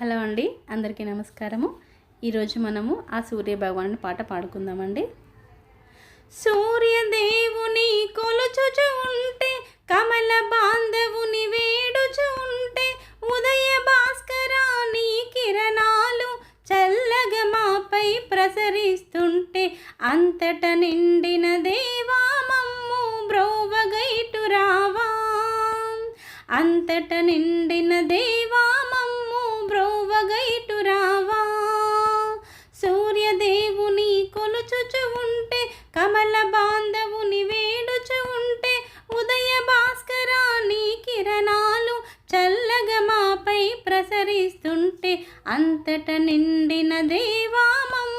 Hello అండి అందరికీ నమస్కారము. ఈరోజు మనము ఆ సూర్య భగవాను పాట పాడుకుందామండి. సూర్యదేవుని కొలుచుచు ఉంటే కమల బాంధవుని వేడుచు ఉంటే ఉదయ భాస్కరాని కిరణాలు చల్లగా మాపై ప్రసరిస్తుంటే అంతట నిండిన దేవా మమ్ము బ్రోవగైటు రావా. అంతట నిండిన దేవా మమ్ము రావా? సూర్యదేవుని కొలుచుచు ఉంటే కమల బాంధవుని వేడుచు ఉంటే ఉదయ భాస్కరాని కిరణాలు చల్లగా మాపై ప్రసరిస్తుంటే అంతట నిండిన దేవామం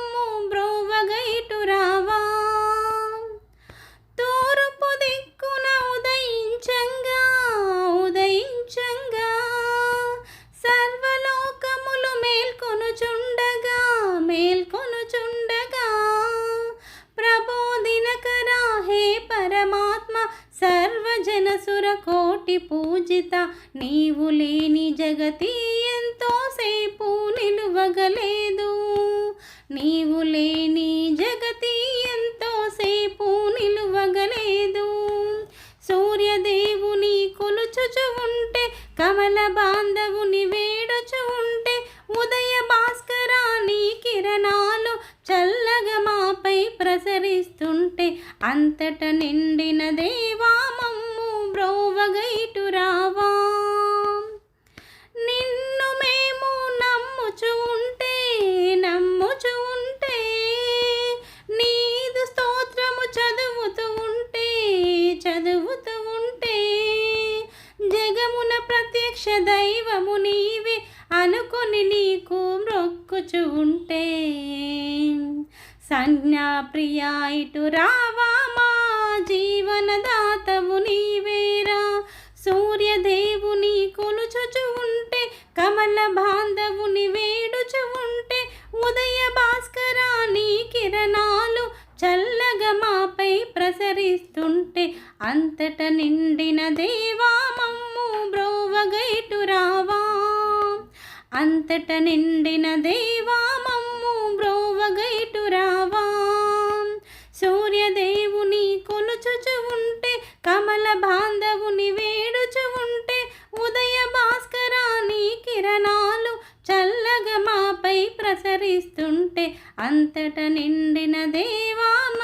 మేల్కొనుచుండగా మేల్కొనుచుండగా. ప్రబోధినకరా హే పరమాత్మ సర్వజన సురకోటి పూజిత. నీవు లేని జగతి ఎంతోసేపు నిలువగలేదు. నీవు లేని జగతి ఎంతోసేపు నిలువగలేదు. సూర్యదేవుని కొలుచుచు ఉంటే కమల బాంధవుని వేడుచు ఉంటే ఉదయం భాస్కరాని కిరణాలు చల్లగా మాపై ప్రసరిస్తుంటే అంతట నిండిన దేవా మమ్ము బ్రోవగైటు రావా. నిన్ను మేము నమ్ముచు ఉంటే నమ్ముచు ఉంటే నీదు స్తోత్రము చదువుతూ ఉంటే చదువుతూ ఉంటే జగమున ప్రత్యక్ష దైవము నీవే అనుకొని నీకు చూచు ఉంటే సన్యాప్రియా ఇటు రావామా జీవనదాతవు నీవేరా. సూర్యదేవుని కొలుచుచు ఉంటే కమల బాంధవుని వేడుచు ఉంటే ఉదయ భాస్కరాని కిరణాలు చల్లగా మాపై ప్రసరిస్తుంటే అంతట నిండిన దేవా మమ్ము బ్రోవగైటు రావా. అంతట నిండిన దేవా మమ్ము బ్రోవగైటు రావా. సూర్యదేవుని కొలుచుచు ఉంటే కమల బాంధవుని వేడుచు ఉంటే ఉదయ భాస్కరాని కిరణాలు చల్లగా మాపై ప్రసరిస్తుంటే అంతట నిండిన దేవామ